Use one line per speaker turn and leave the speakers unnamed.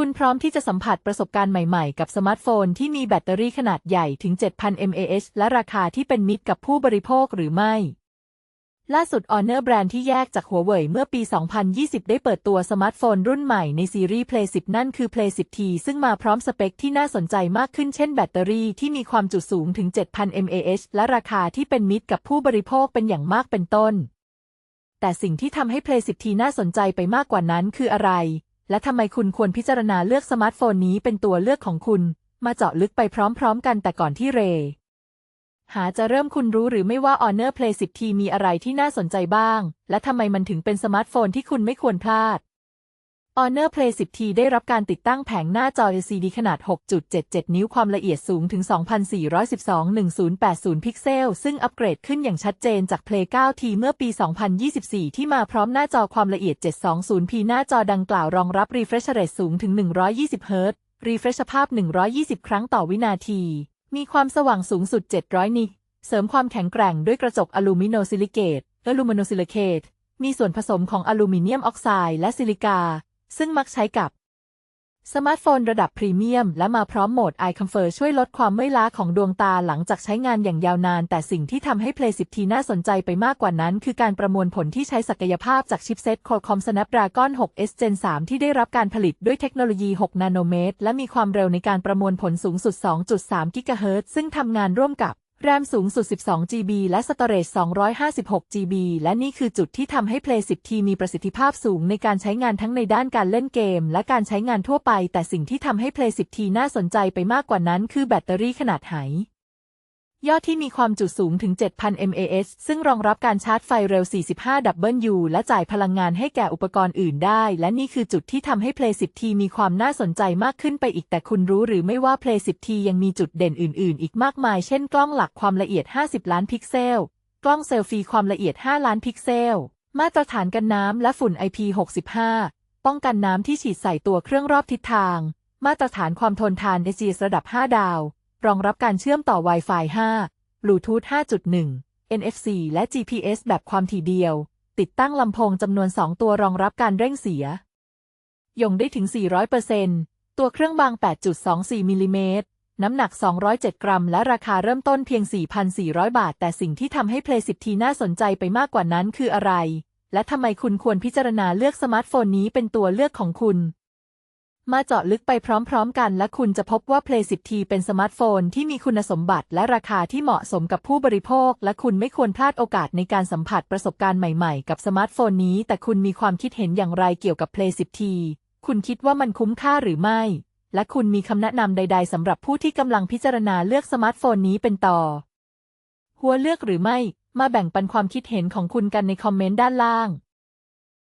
คุณพร้อมที่จะสัมผัสประสบการณ์ใหม่ๆ กับสมาร์ทโฟนที่มีแบตเตอรี่ขนาดใหญ่ถึง 7,000 mAh และราคาที่เป็นมิตรกับผู้บริโภคหรือไม่ ล่าสุด Honor แบรนด์ที่แยกจากหัวเว่ยเมื่อปี 2020 ได้เปิดตัวสมาร์ทโฟนรุ่นใหม่ในซีรีส์ Play 10 นั่นคือ Play 10T ซึ่งมาพร้อมสเปคที่น่าสนใจมากขึ้นเช่นแบตเตอรี่ที่มีความจุสูงถึง 7,000 mAh และราคาที่เป็นมิตรกับผู้บริโภคเป็นอย่างมากเป็นต้นแต่สิ่งที่ทำให้ Play 10T น่าสนใจไปมากกว่านั้นคืออะไร และทำไมคุณควรพิจารณาเลือกสมาร์ทโฟนนี้เป็นตัวเลือกของคุณ มาเจาะลึกไปพร้อมๆ กันแต่ก่อนที่เร หาจะเริ่มคุณรู้หรือไม่ว่า Honor Play 10T มีอะไรที่น่าสนใจบ้าง และทำไมมันถึงเป็นสมาร์ทโฟนที่คุณไม่ควรพลาด Honor Play 10T ได้รับการติดตั้งแผงหน้าจอ LCD ขนาด 6.77 นิ้วความละเอียดสูงถึง 2412-1080 พิกเซล ซึ่งอัปเกรดขึ้นอย่างชัดเจนจาก Play 9T เมื่อปี 2024 ที่มาพร้อมหน้าจอความละเอียด 720p หน้าจอดังกล่าวรองรับ refresh rate สูงถึง 120 Hz refresh ภาพ 120 ครั้งต่อวินาที มีความสว่างสูงสุด 700 นิตเสริมความแข็งแกร่งด้วยกระจกอลูมิโนซิลิเกตและลูมิโนซิลิเคตมีส่วนผสมของอลูมิเนียมออกไซด์และซิลิกา ซึ่งมักใช้กับสมาร์ทโฟนระดับพรีเมียม และมาพร้อมโหมด Eye Comfort ช่วยลดความเมื่อยล้าของดวงตาหลังจากใช้งานอย่างยาวนาน แต่สิ่งที่ทำให้ Play 10T น่าสนใจไปมากกว่านั้น คือการประมวลผลที่ใช้ศักยภาพจากชิปเซ็ต Qualcomm Snapdragon 6S Gen 3 ที่ได้รับการผลิตด้วยเทคโนโลยี 6 นาโนเมตร และมีความเร็วในการประมวลผลสูงสุด 2.3 GHz ซึ่งทำงานร่วมกับ แรมสูงสุด 12 GB และ Storage 256 GB และนี่คือจุดที่ทำให้ Play 10T มีประสิทธิภาพสูงในการใช้งานทั้งในด้านการเล่นเกม และการใช้งานทั่วไป แต่สิ่งที่ทำให้ Play 10T น่าสนใจไปมากกว่านั้นคือแบตเตอรี่ขนาดไห ยอดที่มีความจุสูงถึง 7,000 mAh ซึ่งรองรับการชาร์จไฟเร็ว 45 W และจ่ายพลังงานให้แก่อุปกรณ์อื่นได้ และนี่คือจุดที่ทำให้ Play 10T มีความน่าสนใจมากขึ้นไปอีกแต่คุณรู้หรือไม่ว่า Play 10T ยังมีจุดเด่นอื่น ๆ อีกมากมาย เช่นกล้องหลักความละเอียด 50 ล้านพิกเซล กล้องเซลฟี่ความละเอียด 5 ล้านพิกเซล มาตรฐานกันน้ำและฝุ่น IP65 ป้องกันน้ำที่ฉีดใส่ตัวเครื่องรอบทิศทาง มาตรฐานความทนทาน SGS ระดับ 5 ดาว รองรับการเชื่อมต่อ Wi-Fi 5 Bluetooth 5.1 NFC และ GPS แบบความถี่เดียว ติดตั้งลำโพงจำนวน 2 ตัวรองรับการเร่งเสีย ยงได้ถึง 400%ตัวเครื่องบาง 8.24 มิลลิเมตร น้ำหนัก 207 กรัม และราคาเริ่มต้นเพียง 4,400 บาท แต่สิ่งที่ทำให้ Play 10T น่าสนใจไปมากกว่านั้นคืออะไร และทำไมคุณควรพิจารณาเลือกสมาร์ทโฟนนี้เป็นตัวเลือกของคุณ มาเจาะลึกไปพร้อมๆกัน และคุณจะพบว่า Play 10T เป็นสมาร์ทโฟนที่มีคุณสมบัติและราคาที่เหมาะสมกับผู้บริโภค และคุณไม่ควรพลาดโอกาสในการสัมผัสประสบการณ์ใหม่ๆ กับสมาร์ทโฟนนี้ แต่คุณมีความคิดเห็นอย่างไรเกี่ยวกับ Play 10T คุณคิดว่ามันคุ้มค่าหรือไม่ และคุณมีคำแนะนำใด ๆสำหรับผู้ที่กำลังพิจารณาเลือกสมาร์ทโฟนนี้เป็นต่อ หัวเลือกหรือไม่ มาแบ่งปันความคิดเห็นของคุณกันในคอมเมนต์ด้านล่าง